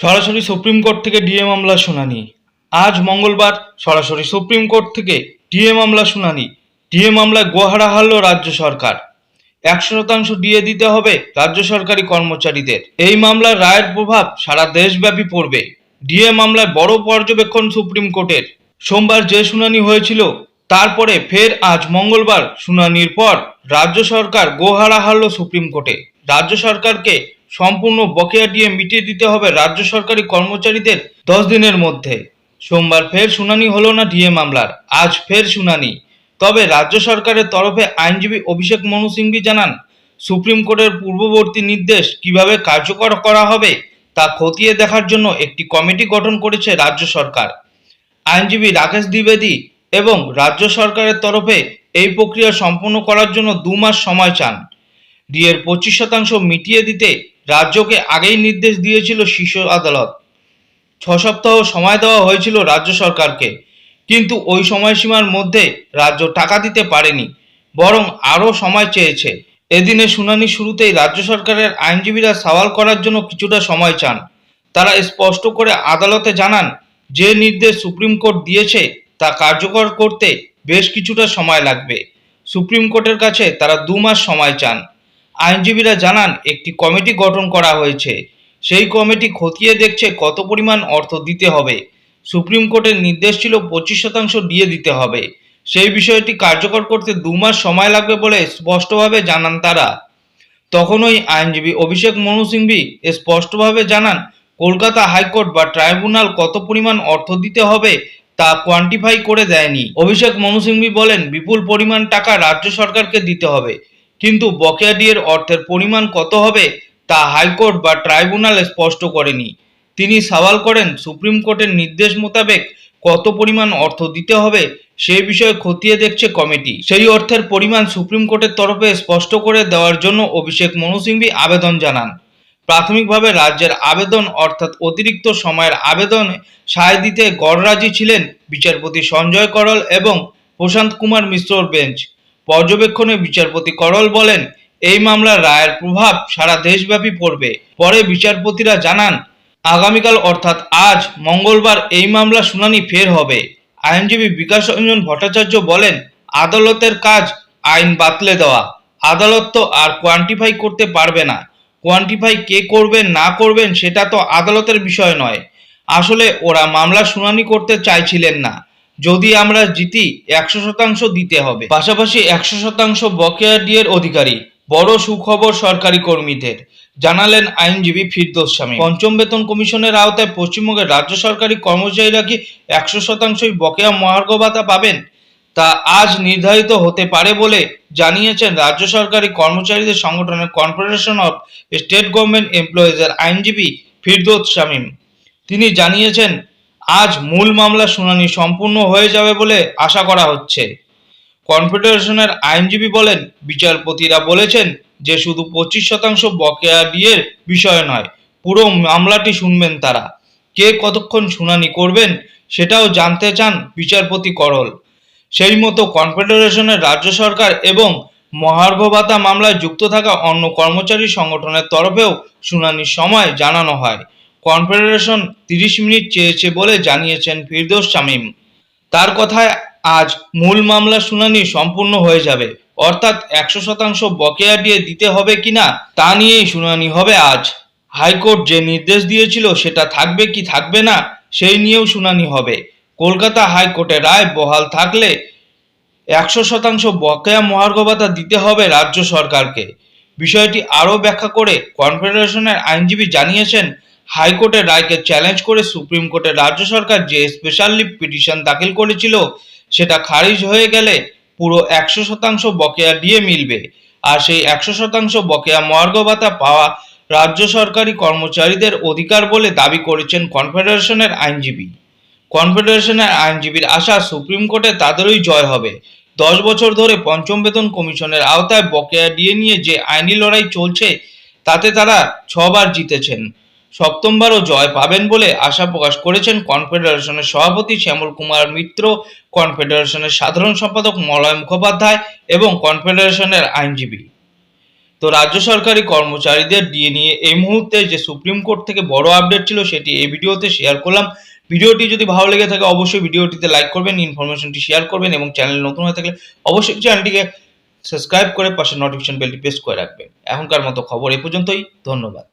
সরাসরি supreme court থেকে DA মামলা শুনানি। আজ মঙ্গলবার সরাসরি সুপ্রিম কোর্ট থেকে ডিএ মামলা শুনানি। ডিএ মামলায় গোহারা হারল রাজ্য সরকার। একশো শতাংশ ডিএ দিতে হবে রাজ্য সরকারি কর্মচারীদের। এই মামলার রায়ের প্রভাব সারা দেশব্যাপী পড়বে। ডিএ মামলায় বড় পর্যবেক্ষণ সুপ্রিম কোর্টের। সোমবার যে শুনানি হয়েছিল, তারপরে ফের আজ মঙ্গলবার শুনানির পর রাজ্য সরকার গোহারা হারল সুপ্রিম কোর্টে। রাজ্য সরকারকে সম্পূর্ণ বকেয়া ডিএ মিটিয়ে দিতে হবে রাজ্য সরকারি কর্মচারীদের দশ দিনের মধ্যে। সোমবার ফের শুনানি হলো না ডিএ মামলার, আজ ফের শুনানি। তবে রাজ্য সরকারের তরফে আইনজীবী অভিষেক মনু সিংভি জানান, সুপ্রিম কোর্টের পূর্ববর্তী নির্দেশ কীভাবে কার্যকর করা হবে তা খতিয়ে দেখার জন্য একটি কমিটি গঠন করেছে রাজ্য সরকার। আইনজীবী রাকেশ দ্বিবেদী এবং রাজ্য সরকারের তরফে এই প্রক্রিয়া সম্পন্ন করার জন্য দু মাস সময় চান। ডিএর পঁচিশ শতাংশ মিটিয়ে দিতে রাজ্যকে আগেই নির্দেশ দিয়েছিল শীর্ষ আদালত। ছ সপ্তাহ সময় দেওয়া হয়েছিল রাজ্য সরকারকে। কিন্তু ওই সময়সীমার মধ্যে রাজ্য টাকা দিতে পারেনি, বরং আরও সময় চেয়েছে। এদিনে শুনানি শুরুতেই রাজ্য সরকারের আইনজীবীরা সওয়াল করার জন্য কিছুটা সময় চান। তারা স্পষ্ট করে আদালতে জানান, যে নির্দেশ সুপ্রিম কোর্ট দিয়েছে তা কার্যকর করতে বেশ কিছুটা সময় লাগবে। সুপ্রিম কোর্টের কাছে তারা দু মাস সময় চান। আইনজীবীরা জানান, একটি কমিটি গঠন করা হয়েছে। সেই কমিটি খতিয়ে দেখছে কত পরিমাণ অর্থ দিতে হবে। সুপ্রিম কোর্টের নির্দেশ ছিল পঁচিশ শতাংশ দিয়ে দিতে হবে। সেই বিষয়টি কার্যকর করতে দু মাস সময় লাগবে বলে স্পষ্টভাবে জানান তারা। তখনই আইনজীবী অভিষেক মনু সিংভি স্পষ্টভাবে জানান, কলকাতা হাইকোর্ট বা ট্রাইব্যুনাল কত পরিমাণ অর্থ দিতে হবে তা কোয়ান্টিফাই করে দেয়নি। অভিষেক মনু সিংভি বলেন, বিপুল পরিমাণ টাকা রাজ্য সরকারকে দিতে হবে। কিন্তু বকেয়া ডিয়ের অর্থের পরিমাণ কত হবে তা হাইকোর্ট বা ট্রাইব্যুনাল স্পষ্ট করেনি। তিনি সওয়াল করেন, সুপ্রিম কোর্টের নির্দেশ মোতাবেক কত পরিমাণ অর্থ দিতে হবে সেই বিষয়ে খতিয়ে দেখছে কমিটি। সেই অর্থের পরিমাণ সুপ্রিম কোর্টের তরফে স্পষ্ট করে দেওয়ার জন্য অভিষেক মনু আবেদন জানান। প্রাথমিকভাবে রাজ্যের আবেদন অর্থাৎ অতিরিক্ত সময়ের আবেদনে সায় দিতে গড়রাজি ছিলেন বিচারপতি সঞ্জয় করল এবং প্রশান্ত কুমার মিশ্রর বেঞ্চ। পর্যবেক্ষণে বিচারপতি করল বলেন, এই মামলার রায়ের প্রভাব সারা দেশব্যাপী পড়বে। পরে বিচারপতিরা জানান, আগামীকাল অর্থাৎ আজ মঙ্গলবার এই মামলা শুনানি ফের হবে। আইনজীবী বিকাশ রঞ্জন ভট্টাচার্য বলেন, আদালতের কাজ আইন বাতলে দেওয়া। আদালত তো আর কোয়ান্টিফাই করতে পারবে না। কোয়ান্টিফাই কে করবেন না করবেন সেটা তো আদালতের বিষয় নয়। আসলে ওরা মামলা শুনানি করতে চাইছিলেন না। যদি আমরা জিতি, একশো শতাংশ দিতে হবে। পাশাপাশি একশো শতাংশ বকেয়া ডিয়ের অধিকারী, বড় সুখবর সরকারি কর্মীদের, জানালেন আইনজীবী ফিরদোস স্বামী। পঞ্চম বেতন কমিশনের আওতায় পশ্চিমবঙ্গের রাজ্য সরকারি কর্মচারীরা কি একশো শতাংশই বকেয়া মহার্ঘ ভাতা পাবেন? তা আজ নির্ধারিত হতে পারে বলে জানিয়েছেন রাজ্য সরকারি কর্মচারীদের সংগঠনের কনফেডারেশন অফ স্টেট গভর্নমেন্ট এমপ্লয়িজের আইনজীবী ফিরদোস শামীম তিনি জানিয়েছেন আজ মূল মামলা শুনানি সম্পূর্ণ হয়ে যাবে বলে আশা করা হচ্ছে। কনফেডারেশনের আইনজীবী বলেন, বিচারপতিরা বলেছেন যে শুধু পঁচিশ শতাংশ বকেয়া ডিয়ের বিষয় নয়, পুরো মামলাটি শুনবেন তারা। কে কতক্ষণ শুনানি করবেন সেটাও জানতে চান বিচারপতি করল। সেই মতো কনফেডারেশনের রাজ্য সরকার এবং মহার্ঘ ভাতা মামলায় যুক্ত থাকা অন্য কর্মচারী সংগঠনের তরফেও শুনানির সময় জানানো হয়। কনফেডারেশন তিরিশ মিনিট চেয়েছে বলে জানিয়েছেন ফিরদৌস শামীম। তার কথায় আজ মূল মামলা শুনানি সম্পূর্ণ হয়ে যাবে। অর্থাৎ একশো শতাংশ বকেয়া দিয়ে দিতে হবে কিনা তা নিয়েই শুনানি হবে আজ। হাইকোর্ট যে নির্দেশ দিয়েছিল সেটা থাকবে কি থাকবে না, সেই নিয়েও শুনানি হবে। কলকাতা হাইকোর্টের রায় বহাল থাকলে একশো শতাংশ বকেয়া মহার্ঘ ভাতা দিতে হবে রাজ্য সরকারকে। বিষয়টি আরও ব্যাখ্যা করে কনফেডারেশনের আইনজীবী জানিয়েছেন হাইকোর্টের রায়কে চ্যালেঞ্জ করে সুপ্রিম কোর্টের রাজ্য সরকার যে স্পেশাল লিভ পিটিশন দাখিল করেছিল, সেটা খারিজ হয়ে গেলে পুরো একশো শতাংশ বকেয়া দিয়ে মিলবে। আর সেই একশো শতাংশ বকেয়া মহার্ঘ ভাতা পাওয়া রাজ্য সরকারি কর্মচারীদের অধিকার বলে দাবি করেছেন কনফেডারেশনের আইনজীবী। কনফেডারেশনের আইনজীবীর আশা সুপ্রিম কোর্টে তাদেরই জয় হবে। দশ বছর ধরে পঞ্চম বেতন কমিশনের আওতায় বকেয়া ডিএ নিয়ে যে আইনি লড়াই চলছে, তাতে তারা ছবার জিতেছেন। সপ্তমবারও জয় পাবেন বলে আশা প্রকাশ করেছেন কনফেডারেশনের সভাপতি শ্যামল কুমার মিত্র, কনফেডারেশনের সাধারণ সম্পাদক মলয় মুখোপাধ্যায় এবং কনফেডারেশনের আইনজীবী। তো রাজ্য সরকারি কর্মচারীদের ডিএ নিয়ে এই মুহূর্তে যে সুপ্রিম কোর্ট থেকে বড় আপডেট ছিল সেটি এই ভিডিওতে শেয়ার করলাম। ভিডিওটি যদি ভালো লেগে থাকে অবশ্যই ভিডিওটিতে লাইক করবেন, ইনফরমেশনটি শেয়ার করবেন এবং চ্যানেল নতুন হয়ে থাকলে অবশ্যই চ্যানেলটিকে সাবস্ক্রাইব করে পাশে নোটিফিকেশন বেলটি প্রেস করে রাখবেন। এখনকার মতো খবর এ পর্যন্তই, ধন্যবাদ।